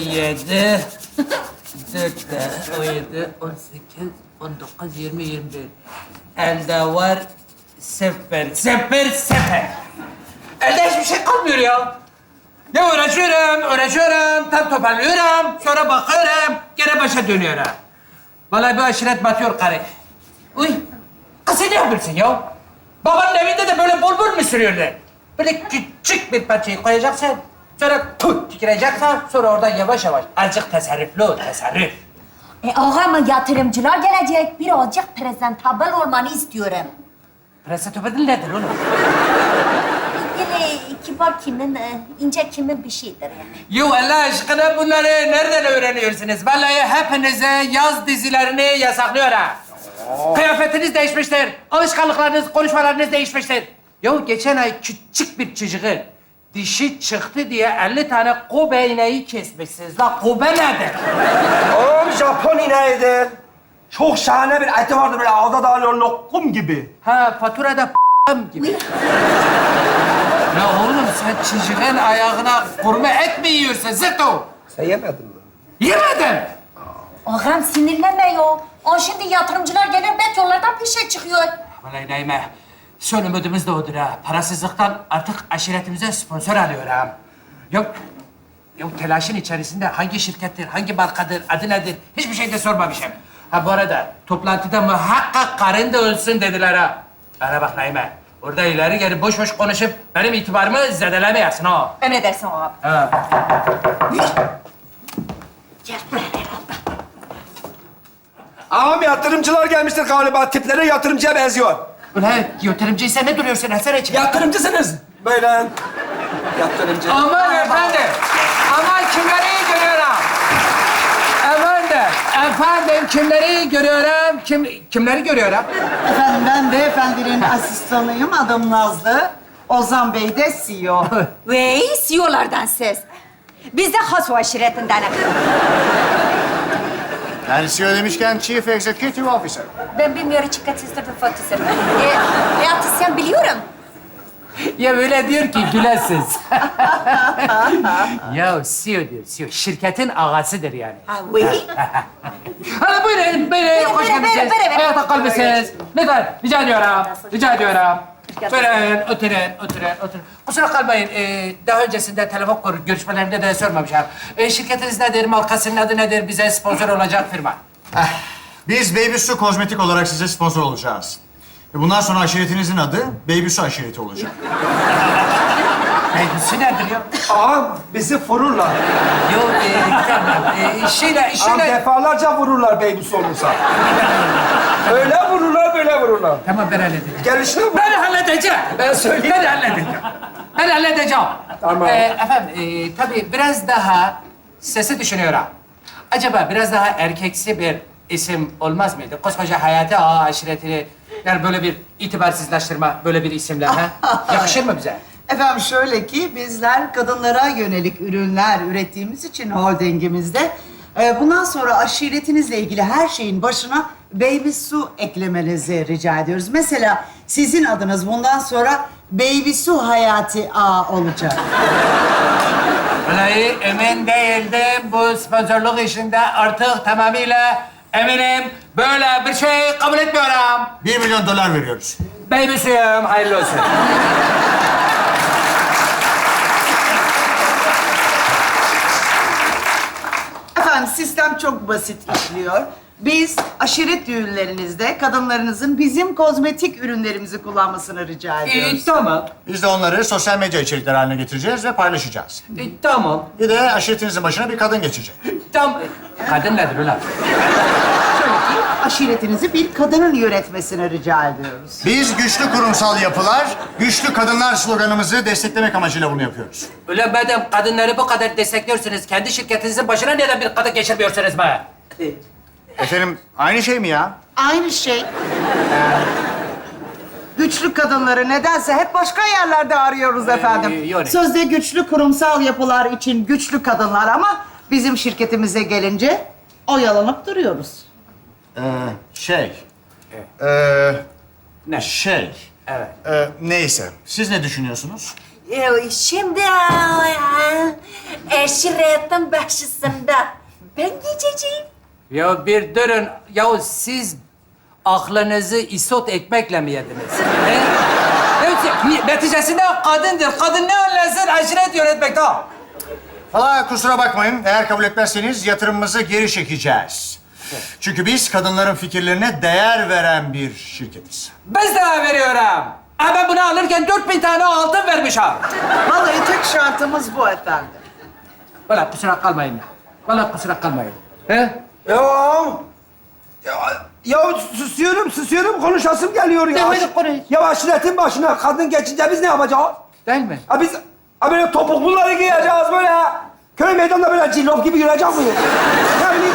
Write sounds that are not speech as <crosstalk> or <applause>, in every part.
17, 4 de 17, 18, 19, 20, 21. Elde var sefer, sefer, sefer. Elde hiçbir şey kalmıyor ya. Ya uğraşıyorum, uğraşıyorum, tam toparlıyorum, sonra bakıyorum, gene başa dönüyorum. Vallahi bu aşiret batıyor karı. Uy, kız ne yapıyorsun ya? Babanın evinde de böyle bol bol mu sürüyorlar? Böyle küçük bir parçayı koyacaksın, sonra tut tüküreceksin, sonra oradan yavaş yavaş. Azıcık tasarruflu ol, tasarruf. E ağam yatırımcılar gelecek. Birazcık prezentabl olmanı istiyorum. Presentable nedir oğlum? Böyle kibar kimin, e, ince kimin bir şeydir yani. Yo Allah aşkına bunları nereden öğreniyorsunuz? Vallahi hepinize yaz dizilerini yasaklıyor ha. Kıyafetiniz değişmiştir. Alışkanlıklarınız, konuşmalarınız değişmiştir. Yo geçen ay küçük bir çocuğun dişi çıktı diye 50 tane Kobe ineği kesmişsiniz. La Kobe nedir? Oğlum Japon ineğidir. Çok şahane bir eti vardı böyle ağda dağılıyor lokum gibi. Ha faturada p***am gibi. ya oğlum sen çocuğun ayağına kurma et mi yiyorsun Zıto? Sen yemedin mi? Yemedim. Ağam sinirlenme ya. O şimdi yatırımcılar gelir bet yollardan bir şey çıkıyor. Vallahi Naime, son ümidimiz de odur ha. Parasızlıktan artık aşiretimize sponsor alıyor ha. Yok, yok telaşın içerisinde hangi şirkettir, hangi markadır, adı nedir hiçbir şey de sormamışım. Ha bu arada toplantıda muhakkak karın da ölsün dediler ha. Bana bak Naime, orada ileri geri boş boş konuşup benim itibarımı zedelemeyesin ha. Emredersin ağam. Ha. Ağam yatırımcılar gelmiştir galiba. Tipleri yatırımcıya benziyor. Ulan yatırımcıysa ne duruyorsun Hasan için? Yatırımcısınız. Böyle yatırımcı. Aman efendim, aman kimleri görüyorum? Efendim, efendim kimleri görüyorum? Kim, kimleri görüyorum? Efendim ben beyefendinin asistanıyım. Adım Nazlı. Ozan Bey de CEO. Ve CEO'lardan siz. Biz de has o aşiretinden. CEO demişken Chief Executive Officer. Ben bilmiyorum çıkartısını bir fotoğrafı. E, hayatı sen biliyorum. Ya böyle diyor ki gülesiz. ya CEO diyor, CEO. Şirketin ağasıdır yani. Ha, ve? Hadi buyurun, buyurun. Hoş geldiniz. Hayata kal mısınız? Lütfen, rica ediyorum. Rica ediyorum. Buyurun, oturun, oturun, oturun. Kusura kalmayın, ee, daha öncesinde telefon kur görüşmelerinde de sormamışım. Ee, şirketiniz nedir, markasının adı nedir, bize sponsor olacak firma? Biz Baby Su Kozmetik olarak size sponsor olacağız. Ve bundan sonra aşiretinizin adı Baby Su aşireti olacak. Meclisi nedir ya? Ağam bizi vururlar. Yok, ee, tamam. Ee, şöyle, Ağam şöyle... defalarca vururlar bey bu sorunsa. Öyle vururlar, böyle vururlar. Tamam, ben halledeceğim. Gelişine vur. Ben halledeceğim. Ben söyleyeyim. Ben halledeceğim. Ben halledeceğim. Tamam. Ee, efendim, e, tabii biraz daha sesi düşünüyorum. Acaba biraz daha erkeksi bir isim olmaz mıydı? Koskoca hayatı, ağa aşiretini... Yani böyle bir itibarsızlaştırma, böyle bir isimle ha? <laughs> Yakışır mı bize? Efendim şöyle ki bizler kadınlara yönelik ürünler ürettiğimiz için holdingimizde e, bundan sonra aşiretinizle ilgili her şeyin başına Baby Su eklemenizi rica ediyoruz. Mesela sizin adınız bundan sonra Baby Su Hayati A olacak. Vallahi emin değildim bu sponsorluk işinde artık tamamıyla eminim. Böyle bir şey kabul etmiyorum. Bir milyon dolar veriyoruz. Baby suyum, hayırlı olsun. Efendim sistem çok basit işliyor. Biz aşiret düğünlerinizde kadınlarınızın bizim kozmetik ürünlerimizi kullanmasını rica ediyoruz. Ee, tamam, Biz de onları sosyal medya içerikleri haline getireceğiz ve paylaşacağız. ee, tamam. Bir de aşiretinizin başına bir kadın geçecek. Tam... Kadın nedir ulan? Aşiretinizi bir kadının yönetmesini rica ediyoruz. Biz güçlü kurumsal yapılar, güçlü kadınlar sloganımızı desteklemek amacıyla bunu yapıyoruz. Ulan madem kadınları bu kadar destekliyorsunuz, kendi şirketinizin başına neden bir kadın geçirmiyorsunuz be? Efendim aynı şey mi ya? Aynı şey. Güçlü kadınları nedense hep başka yerlerde arıyoruz efendim. yani. Sözde güçlü kurumsal yapılar için güçlü kadınlar ama bizim şirketimize gelince oyalanıp duruyoruz. Ee, şey. Ee, Ne? şey. Evet. Ee, neyse. Siz ne düşünüyorsunuz? Ee, Şimdi e, Eşiretin başısında ben geçeceğim. Ya bir durun. Ya siz aklınızı isot ekmekle mi yediniz? He? Neticesinde kadındır. Kadın ne anlasın aşiret yönetmekte. Valla kusura bakmayın. Eğer kabul etmezseniz yatırımımızı geri çekeceğiz. Çünkü biz kadınların fikirlerine değer veren bir şirketiz. Biz de veriyorum. Ama ben bunu alırken 4000 tane altın vermişim. Vallahi tek şartımız bu efendim. Valla kusura kalmayın. Valla kusura kalmayın. He? Ya, ya, ya susuyorum, susuyorum. Konuşasım geliyor ya. De, hadi konuş. Ya aşiretin başına kadın geçince biz ne yapacağız? Değil mi? Ha biz ha böyle topukluları giyeceğiz böyle. Köy meydanında böyle cillop gibi yürüyecek miyiz? ne bileyim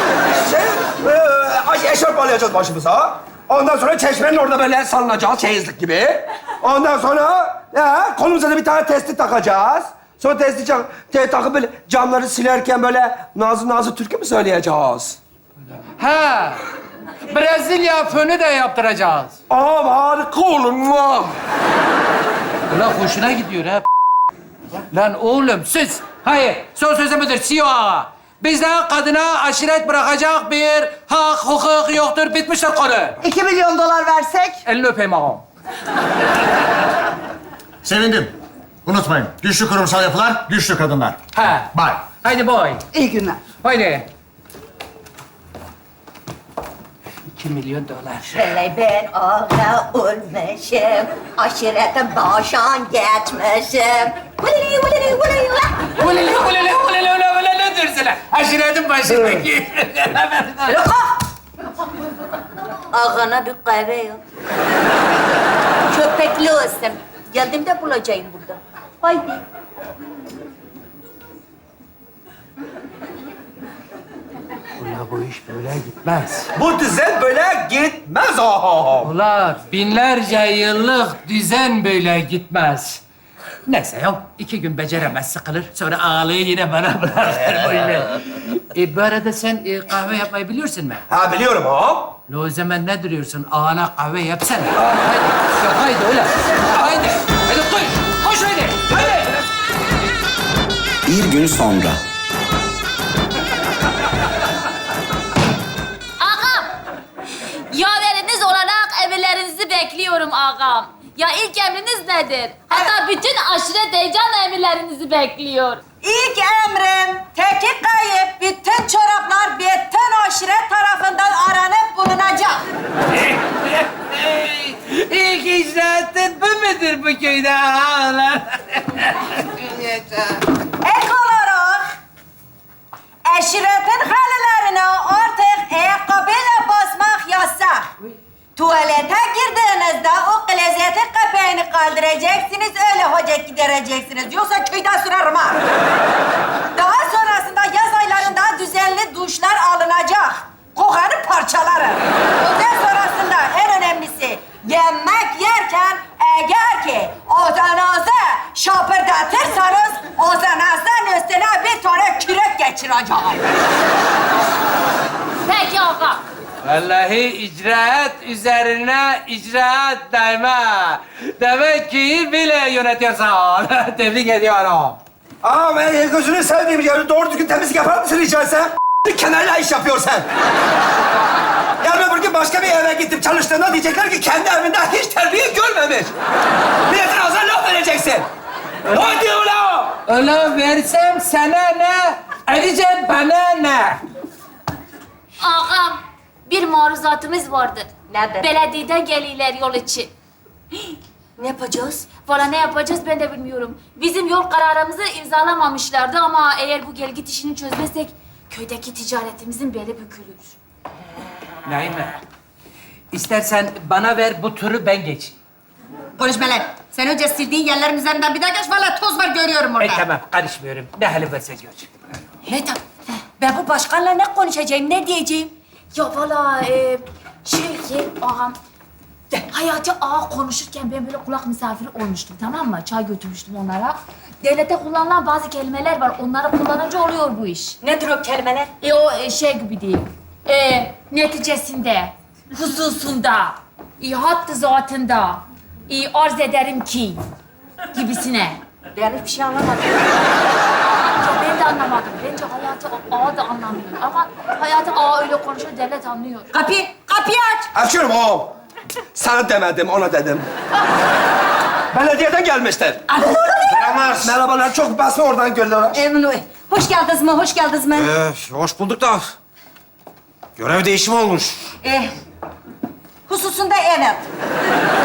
şey, böyle eşarp bağlayacağız başımıza. Ondan sonra çeşmenin orada böyle salınacağız çeyizlik gibi. Ondan sonra ya, kolumuza da bir tane testi takacağız. Sonra testi tak- te- takıp böyle camları silerken böyle nazlı nazlı türkü mü söyleyeceğiz? Ha. Brezilya fönü de yaptıracağız. Aa harika olur mu? Ulan hoşuna gidiyor ha. Lan oğlum siz. Hayır. Son sözümüdür CEO ağa. Bizde kadına aşiret bırakacak bir hak, hukuk yoktur. Bitmiştir konu. İki milyon dolar versek? Elini öpeyim ağam. Sevindim. Unutmayın. Güçlü kurumsal yapılar, güçlü kadınlar. Ha. Bye. Haydi boy. İyi günler. Haydi. İki milyon dolar. Hele ben ağa olmuşum, aşiretin başan geçmişim. Ulili ulili ulili. Ulele ulele ulele ulele ulele ne diyorsun lan? Aşiretin başındaki. Ağana bir kahve yok. Köpekli olsun. Geldiğimde bulacağım burada. Haydi. Ulan bu iş böyle gitmez. Bu düzen böyle gitmez ağam. Ula binlerce yıllık düzen böyle gitmez. Neyse ya iki gün beceremez sıkılır. Sonra ağalığı yine bana <laughs> bırakır. Boş e, bu arada sen e, kahve yapmayı biliyorsun mu? Ha biliyorum ağam. Lo o zaman ne duruyorsun? Ağana kahve yapsana. Haydi. Ya haydi öyle. Haydi. Hadi koş. Koş haydi. Haydi. Bir gün sonra. Bekliyorum ağam. Ya ilk emriniz nedir? Hatta bütün aşiret heyecanla emirlerinizi bekliyor. İlk emrim teki kayıp bütün çoraplar bütün aşiret tarafından aranıp bulunacak. İlk icraatın bu mudur bu köyde ağalar? Ek olarak aşiretin halılarına artık ayakkabıyla basmak yasak. Tuvalete girdiğinizde o klozetin kapağını kaldıracaksınız, öyle hoca gidereceksiniz. Yoksa köyden sürarım Vallahi icraat üzerine icraat daima. Demek ki bile yönetiyorsun. <laughs> Tebrik ediyorum. Ağam e, gözünü sevdiğim yeri doğru düzgün temizlik yapar mısın rica etsem? Kenarla iş yapıyorsun. Yarın öbür gün başka bir eve gittim çalıştığında diyecekler ki kendi evinde hiç terbiye görmemiş. Milletin ağzına laf vereceksin. Ne diyor ulan? Ulan versem sana ne? Ayrıca bana ne? Ağam, bir maruzatımız vardır. Nedir? Belediyeden geliyorlar yol için. <gasps> Ne yapacağız? Valla ne yapacağız ben de bilmiyorum. Bizim yol kararımızı imzalamamışlardı ama eğer bu gelgit işini çözmezsek köydeki ticaretimizin beli bükülür. Naime. İstersen bana ver bu turu ben geçeyim. Konuşma lan. Sen önce sildiğin yerlerin üzerinden bir daha geç. Valla toz var görüyorum orada. E tamam karışmıyorum. Ne hali varsa gör. Ne tamam? Ben bu başkanla ne konuşacağım, ne diyeceğim? Ya valla e, şey ki ağam, Hayati ağa konuşurken ben böyle kulak misafiri olmuştum tamam mı? Çay götürmüştüm onlara. Devlette kullanılan bazı kelimeler var. Onları kullanınca oluyor bu iş. Nedir o kelimeler? E o e, şey gibi değil. E, neticesinde, hususunda, e, hattı zatında, e, arz ederim ki gibisine. Ben hiçbir şey anlamadım. Ben de anlamadım. ağa da anlamıyor. Ama Hayati ağa öyle konuşuyor, devlet anlıyor. Kapıyı, kapıyı aç. Açıyorum ağam. Sana demedim, ona dedim. Belediyeden gelmişler. Merhabalar, çok basma oradan göller. Ee, hoş geldiniz mi, hoş geldiniz mi? Ee, hoş bulduk da görev değişimi olmuş. Ee, hususunda evet.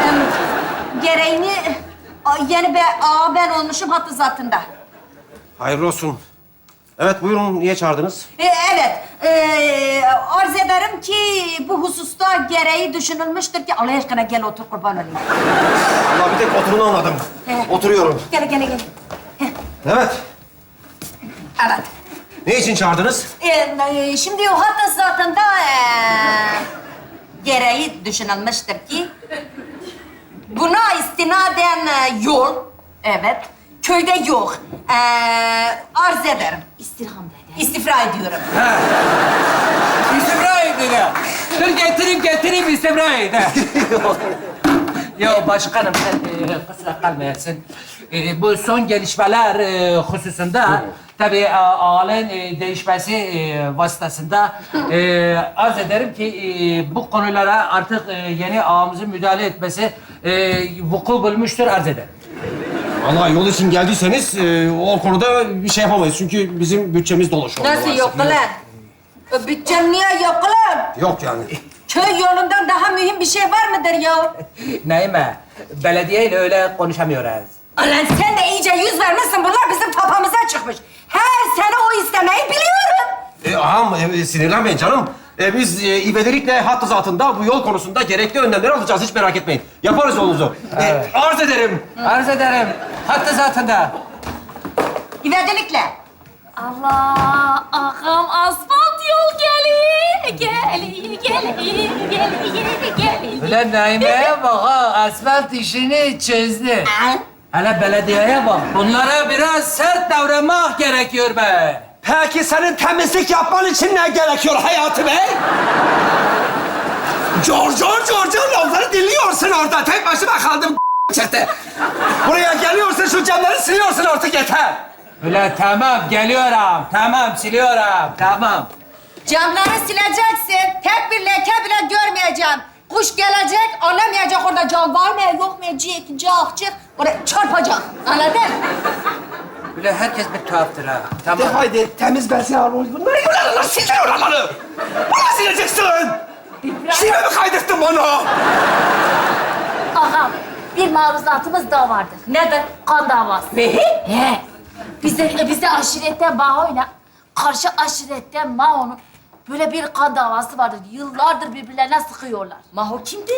Ee, gereğini a, yeni bir ağa ben olmuşum hattı zatında. Hayırlı olsun. Evet buyurun niye çağırdınız? Ee, evet, ee, arz ederim ki bu hususta gereği düşünülmüştür ki Allah aşkına gel otur kurban olayım. Allah bir tek oturunu anladım. He. Oturuyorum. Gel, gel, gel. Evet. Evet. Ne için çağırdınız? Ee, e, şimdi o hattı zatında ee, gereği düşünülmüştür ki buna istinaden ee, yol, evet, köyde yok. Ee, arz ederim. İstirham dedi. İstifra ediyorum. İstimra edin ya. Dur getireyim getireyim istimra edin. Ya başkanım sen e, kusura kalmayasın. E, bu son gelişmeler e, hususunda tabii e, ağalın e, değişmesi e, vasıtasında e, arz ederim ki e, bu konulara artık e, yeni ağamızın müdahale etmesi e, vuku bulmuştur arz ederim. Vallahi yol için geldiyseniz e, o konuda bir şey yapamayız. Çünkü bizim bütçemiz dolu şu anda. Nasıl maalesef. yok lan? O bütçem niye yok lan? Yok yani. Köy yolundan daha mühim bir şey var mıdır ya? <laughs> Naime, belediyeyle öyle konuşamıyoruz. Ulan sen de iyice yüz vermişsin. Bunlar bizim tapamıza çıkmış. Her sene o istemeyi biliyorum. E, ağam e, sinirlenmeyin canım. E, biz e, ivedilikle hattı zatında bu yol konusunda gerekli önlemleri alacağız. Hiç merak etmeyin. Yaparız yolunuzu. E, arz ederim. Arz ederim. Hattı zatında. İvedilikle. Allah, ağam asfalt yol geliyor, geliyor, geliyor, geliyor, geliyor. Ulan Naime'ye bak ha, asfalt işini çözdü. Hele belediyeye bak. Bunlara biraz sert davranmak gerekiyor be. Peki senin temizlik yapman için ne gerekiyor Hayati Bey? Cor cor cor cor lafları dinliyorsun orada. Tek başıma kaldım <laughs> çıktı. Buraya geliyorsun şu camları siliyorsun artık yeter. Ulan tamam geliyorum. Tamam siliyorum. Tamam. Camları sileceksin. Tek bir leke bile görmeyeceğim. Kuş gelecek, anlamayacak orada cam var mı, yok mu, cik, cak, cik. Oraya çarpacak. Anladın? Ulan herkes bir tuhaftır ha. Tamam. De haydi temiz bezle al. Bunları yularlar sildir oraları. Bana sileceksin. Şive mi kaydırttın bana? Ağam, bir maruzatımız daha vardır. Nedir? Kan davası. Ne? He. Bizde, bizde aşiretten Maho'yla karşı aşiretten Maho'nun böyle bir kan davası vardır. Yıllardır birbirlerine sıkıyorlar. Maho kimdi?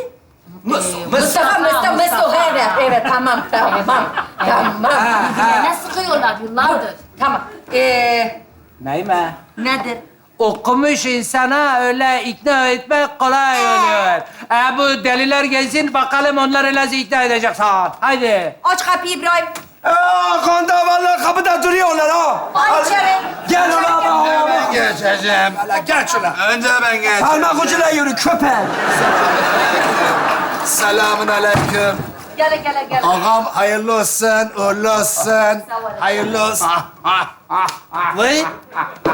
Mustafa. Mustafa, Mustafa, Mustafa. Evet, evet, tamam, tamam, tamam. Birbirlerine sıkıyorlar yıllardır. Tamam. Ee, Naime. nedir? Okumuş insana öyle ikna etmek kolay oluyor. E, bu deliler gelsin bakalım onları nasıl ikna edeceksin. Haydi. Aç kapıyı İbrahim. Aa, kan davalar kapıda duruyorlar ha. Aç içeri. Gel ulan bak. Geçeceğim. Gel şuna. Önce ben geçeceğim. Parmak ucuna yürü köpek. Selamun aleyküm. Gel, gel, gel. Ağam hayırlı olsun, uğurlu olsun. Hayırlı olsun. Vay.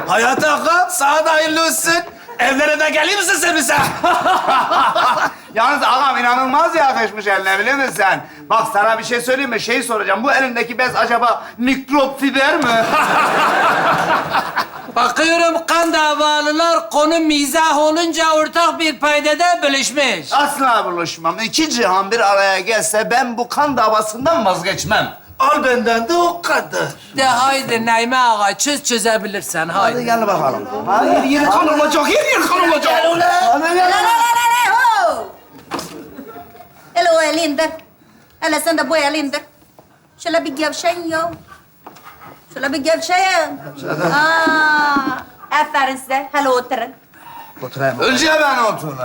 Hayat ağam sana da hayırlı olsun. Evlere de gelir misin sen bize? <laughs> Yalnız ağam inanılmaz yakışmış eline biliyor musun sen? Bak sana bir şey söyleyeyim mi? Şey soracağım. Bu elindeki bez acaba mikrop fiber mi? Bakıyorum kan davalılar konu mizah olunca ortak bir paydada bölüşmüş. Asla buluşmam. İki cihan bir araya gelse ben bu kan davasından vazgeçmem. Al benden de o kadar. De haydi Naime ağa çöz çözebilirsen Hadi haydi. gel bakalım. Hayır, yeri kan olacak, her yer kan olacak. Hadi gel. la, ho! Hele o eli indir. Hele sen de bu eli indir. Şöyle bir gevşeyin ya. Şöyle bir gevşeyin. Aa, aferin size. Hele oturun. Önce ben oturayım.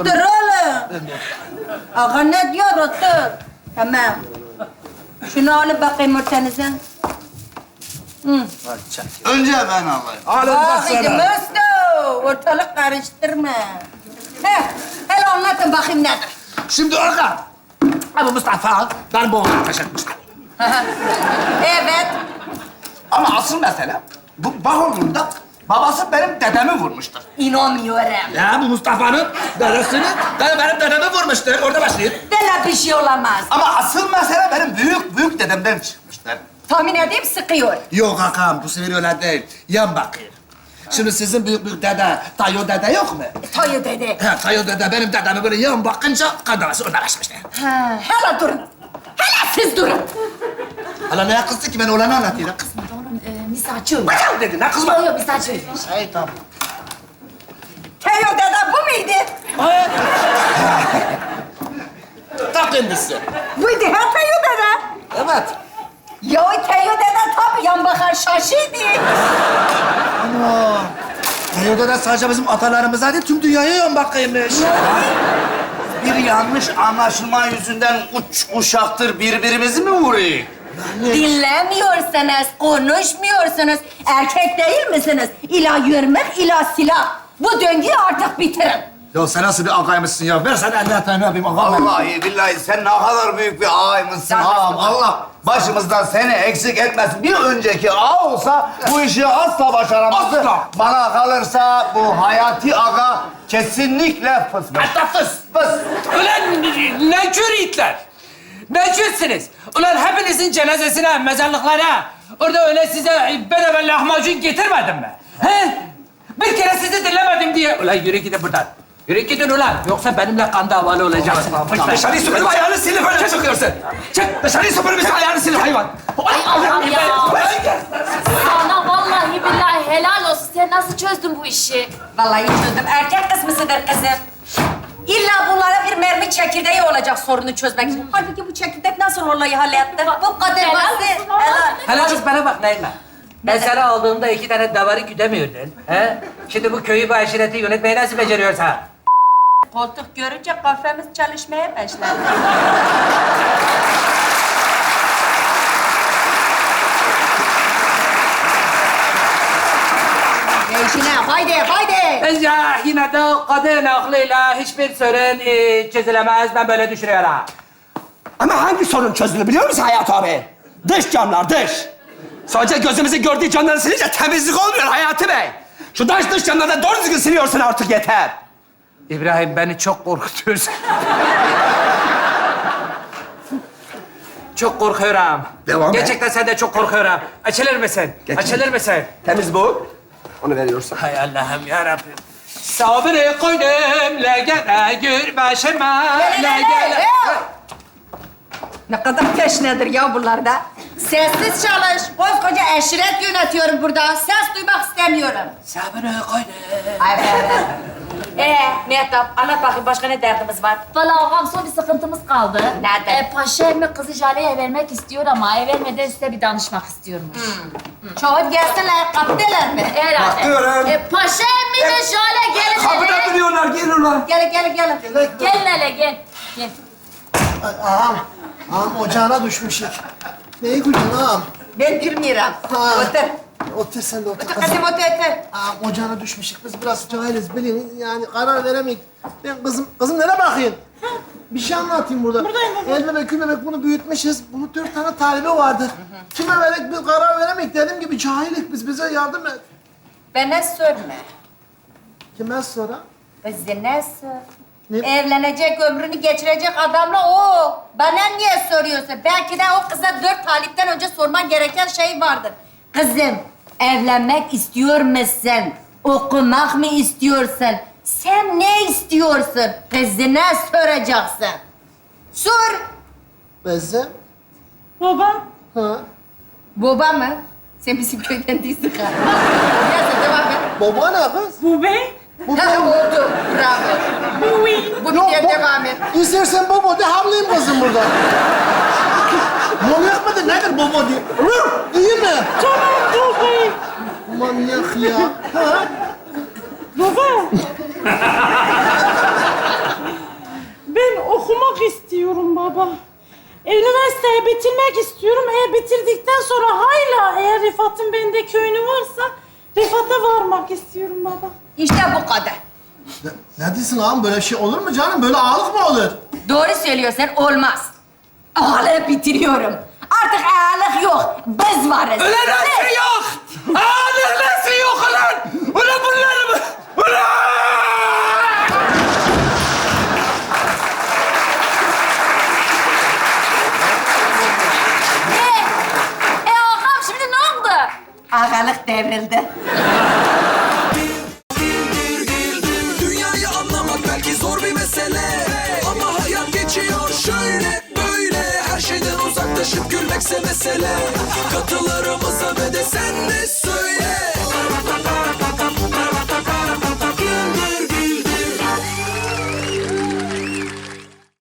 Otur oğlum. Ağa ne diyor otur. Tamam. Şunu alıp bakayım ortanıza. Önce ben alayım. Alın Bak. Mustafa, ortalık karıştırma. Heh, hele anlatın bakayım nedir. Şimdi Orkan. Abi Mustafa, ben bu taşıtmışlar. evet. Ama asıl mesele bu balonunda babası benim dedemi vurmuştur. İnanmıyorum. Ya bu Mustafa'nın dedesini, dede benim dedemi vurmuştur. Orada başlayın. Böyle bir şey olamaz. Ama asıl mesele benim büyük büyük dedemden çıkmışlar. Tahmin edeyim sıkıyor. Yok Hakan, bu sefer öyle değil. Yan bakayım. Şimdi sizin büyük büyük dede, Tayo dede yok mu? Tayo dedi. He, Tayo dede benim dedemi böyle yan bakınca kadınası ona başmışlar. Ha, hele durun. Hele siz durun. Hala neye kızdı ki ben olanı anlatıyorum. Oğlum e, misafir. Bacım dedi, ne kızma? Yok yok misafir. Tayo dede bu muydu? <laughs> Ta kendisi. Buydu ha Tayo dede. Evet. Ya Tayo dede tabii yan bakar şaşıydı. Tayo dede sadece bizim atalarımıza değil, tüm dünyaya yan bakıymış. Bir yanlış anlaşılma yüzünden uç uşaktır birbirimizi mi vuruyor? Dinlemiyorsunuz, konuşmuyorsunuz. Erkek değil misiniz? İla yürümek, ila silah. Bu döngüyü artık bitirin. Ya sen nasıl bir ağaymışsın ya? Ver sen elini atayım, ne yapayım ağam? Vallahi billahi sen ne kadar büyük bir ağaymışsın ağam. Allah başımızdan seni eksik etmesin. Bir önceki ağa olsa bu işi asla başaramazdı. Asla. Bana kalırsa bu Hayati Aga kesinlikle fısmış. Hatta fıs. Fıs. Ulan nekür itler. Nekürsünüz. Ulan hepinizin cenazesine, mezarlıklara orada öyle size bedava lahmacun getirmedim mi? He? Bir kere sizi dinlemedim diye. Ulan yürü gidin buradan. Yürü gidin ulan. Yoksa benimle kan davalı olacaksın. Dışarıyı süpürüp ayağını silip öyle çıkıyorsun. Çık, dışarıyı süpürüp ayağını silip hayvan. Ay Allah'ım ya. Sana vallahi billahi helal olsun. Sen nasıl çözdün bu işi? Vallahi çözdüm. Erkek kısmısıdır kızım. İlla bunlara bir mermi çekirdeği olacak sorunu çözmek için. Halbuki bu çekirdek nasıl olayı halletti? Bu kadar Helal basit. Helal. Kız bana bak Naime. Ben seni aldığımda iki tane davarı güdemiyordun. He? Şimdi bu köyü bu aşireti yönetmeyi nasıl beceriyorsun ha? Koltuk görünce kafemiz çalışmaya başladı. Değişine, haydi, haydi. Bence yine de kadın aklıyla hiçbir sorun e, çözülemez. Ben böyle düşünüyorum. Ama hangi sorun çözülür biliyor musun Hayat abi? Dış camlar, dış. Sadece gözümüzü gördüğü camları silince temizlik olmuyor Hayati Bey. Şu dış dış camları doğru düzgün siliyorsun artık yeter. İbrahim beni çok korkutuyorsun. çok korkuyorum. Devam. Gerçekten senden çok korkuyorum. Açılır mısın? Geç. Açılır mısın? Temiz bu. Onu veriyorsun. Hay Allah'ım ya Rabbim. Sabrı koydum legene gür başıma legene. Ne kadar teşnedir ya bunlarda. Sessiz çalış. Koskoca eşiret yönetiyorum burada. Ses duymak istemiyorum. Sabrı koydum. Ay be. Ee, Mehtap, anlat bakayım başka ne derdimiz var? Vallahi ağam son bir sıkıntımız kaldı. Nerede? E, Paşa emmi kızı Jale'ye vermek istiyor ama ev vermeden size bir danışmak istiyormuş. Çoğut gelsinler, kapıdalar mı? Herhalde. Bakıyorum. E, Paşa emmi ve Jale gelin Kapıda hele. duruyorlar, geliyorlar. Gelin, gelin, gelin. Gelin hele gel. Gel. Ağam, ağam ocağına düşmüşük. Neyi gücün ağam? Ben girmiyorum. Ha. Otur. Otur sen de otur. Otur kızım, otur, otur. Ağam ocağına düşmüşük. Biz biraz cahiliz bilin. Yani karar veremeyiz. Ben kızım, kızım nereye bakayım? Bir şey anlatayım burada. Buradayım baba. El bebek, gül bebek bunu büyütmüşüz. Bunun dört tane talibi vardı. Kime verek bir karar veremeyiz. Dediğim gibi cahilik biz. Bize yardım et. Bana sorma. Kime sonra? Ne sor? Ne? Evlenecek, ömrünü geçirecek adamla o. Bana niye soruyorsun? Belki de o kıza dört talipten önce sorman gereken şey vardır. Kızım, evlenmek istiyor musun? Okumak mı istiyorsun? Sen ne istiyorsun? Kızına soracaksın. Sor. Bezem. Baba. Ha. Baba mı? Sen bizim köyden değilsin. Neyse devam et. Baba ne kız? Bu be? Ha, oldu. Bravo. Bu Bu Yok, diye bu- devam et. İstersen baba de havlayayım kızım burada. Manyak mıdır nedir baba diye? İyi mi? Tamam. Manyak ya. Ha? Ben okumak istiyorum baba. Üniversiteyi bitirmek istiyorum. Eğer bitirdikten sonra hala eğer Rıfat'ın bende köyünü varsa Rıfat'a varmak istiyorum baba. İşte bu kadar. Ne, ne diyorsun ağam? Böyle şey olur mu canım? Böyle ağalık mı olur? Doğru söylüyorsan olmaz. Ağalığı bitiriyorum. Artık ağalık yok. Biz varız. Ulan nasıl yok? Aa nasıl yok ulan? Ağalık devrildi.